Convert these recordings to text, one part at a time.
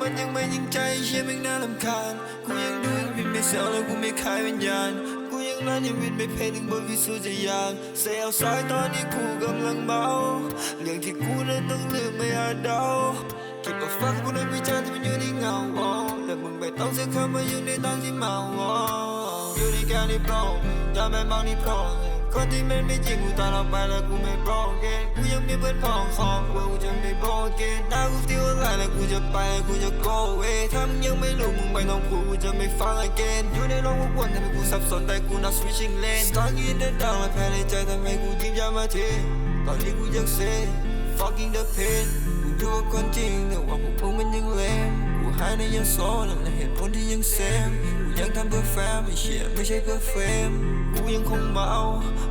มันยังไม่ยิงใจเชี่ยแม่งน่ารำคาญกูยังดูยังวินไม่เซลแล้วกูไม่คายวิญญาณกูยังรันยังวินไม่เพลงถึงบนวิสุทธิ์จะยางเซลสายตอนนี้กูกำลังเมาเรื่องที่กูนั้นต้องลืมไม่อาจเดาคิดว่าฟังกูนั้นวิจารณ์ที่มันอยู่ในเงาอ๋อและมึงไม่ต้องเสียคำว่าอยู่ในตอนที่เมาอ๋ออยู่ในแก้วนี่โปรอย่ไปเมานี่โปร คนที่มันไม่จริงกูตอนออกไปแล้วกูไม่โปรเกกูยังมีเพื่อนพ้องของกูจะไม่โปรเกนถ้ากูตีว่าไรแล้วกูจะไปกูจะ go away ถ้ามึงยังไม่รู้มึงไม่ต้องพูดกูจะไม่ฟัง again อยู่ในโลกวนทำให้กูสับสนแต่กู not switching lane stuck in the dark และแพ้ในใจทำให้กูยิ้มยามาทีตอนที่กูยัง say fucking the pain กูดูว่าคนจริงแต่ว่าพวกมึงมันยังเลมายในยังโซนและเหตุผลที่ยังเซมกูยังทำเพื่อแฟมไม่เชื่อไม่ใช่เพื่อเฟมกูยังคงเมา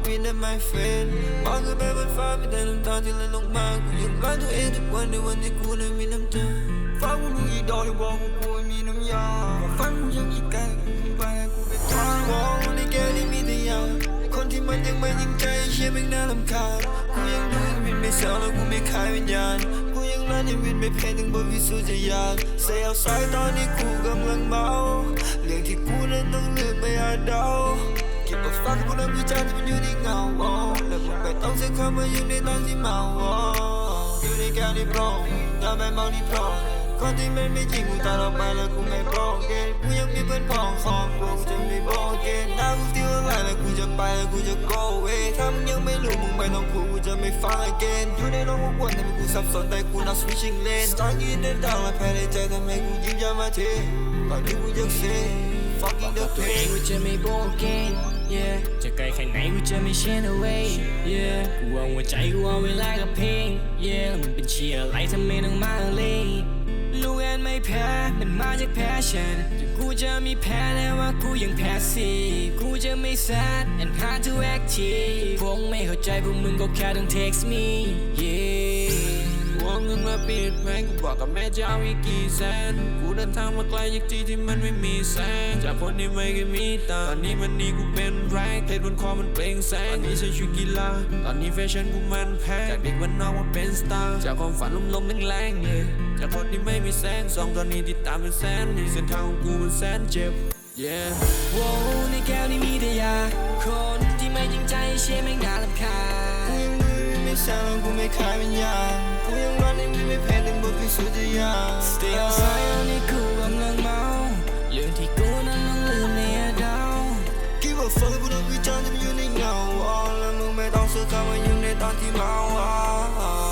win at my friend มองขึ้นไปบนฟ้ามีแต่น้ำตาที่ไหลลงมากูยังรักตัวเองทุกวันในวันที่กูนั้นมีน้ำตาฟ้ากูรู้อีกดอกที่บอกว่ากูไม่มีน้ำยาฟันกูยังอีกไกลกูไปกูไปทางมองในแก้วนี้มีแต่ยาคนที่มันยังไม่ยิงใจเชื่อแม่งน่ารำคาญกูยังดูยังวินไม่เศร้าแล้วกูไม่คายวิญญาณ งรันยังวินไม่เพลงถึงบนวิสุทธิ์จะยานเสียสายตอนนี้กูกำลังเมาเรื่องที่กูนั้นต้องเลือกไม่อาจเดาคิดว่าฟังกูนั้นวิจารณ์ที่มันอยู่ในเงาอ๋อและมึงไม่ต้องเสียคำว่าอยู่ในตอนที่เมาอ๋ออยู่ในแก้วนี่โปรอย่าไปเมานี่โปรคนที่มันไม่จริงกูตัดออกไปแล้วกูไม่โปรเกกูยังมีเพื่อนพ้องขอ จะ go away ถ้ามึงยังไม่รู้มึงไม่ต้องพูดกูจะไม่ฟัง again อยู่ในโลกวนทำให้กูสับสนแต่กู not switching lane stuck in the dark และแพ้ในใจทำให้กูยิ้มยามมาทีตอนที่กูยัง say fucking the ตัวเอง pain ว่าจะไม่บอกเกน yeah จะไกลแค่ไหนกูจะไม่เชื่อ away yeah กูวางหัวใจกูเอาเวลากับเพลง yeah แล้วมันเป็นเชียร์อะไรทำไมต้องมาเลยลูกแอน ไม่แพ้ มันมาจากแพ้ฉันถึงกูจะมีแพ้แล้วว่ากูยังแพ้สิกูจะไม่ sad and hard to active พวกไม่เข้าใจพวกมึงก็แค่ต้อง text me yeah วงเงินมาปิดแม่งกูบอกกับแม่จะเอาอีกกี่แสน กูเดินทางมาไกลจากที่ที่มันไม่มีแสง จากคนที่ไม่เคยมีตาตอนนี้มันนี่กูเป็นแร เพชรบนคอมันเปล่งแสงตอนนี้ใช้ชีวิตกีฬา ตอนนี้แฟชั่นกูมันแพงจากเด็กวันนอกมาเป็นสตาร์จากความฝันลมๆแรงๆเลยจากคนที่ไม่มีแสงสองตอนนี้ที่ตามเป็นแสนในเส้นทางของกูมันแสนเจ็บ yeah โว้ในแก้วนี้มีแต่ยา คนที่ไม่จริงใจเชื่อแม่งน่ารำคาญกูยังดูยังไม่เศร้ากูไม่คายวิญญาณ sao mà những để tan thì mau à.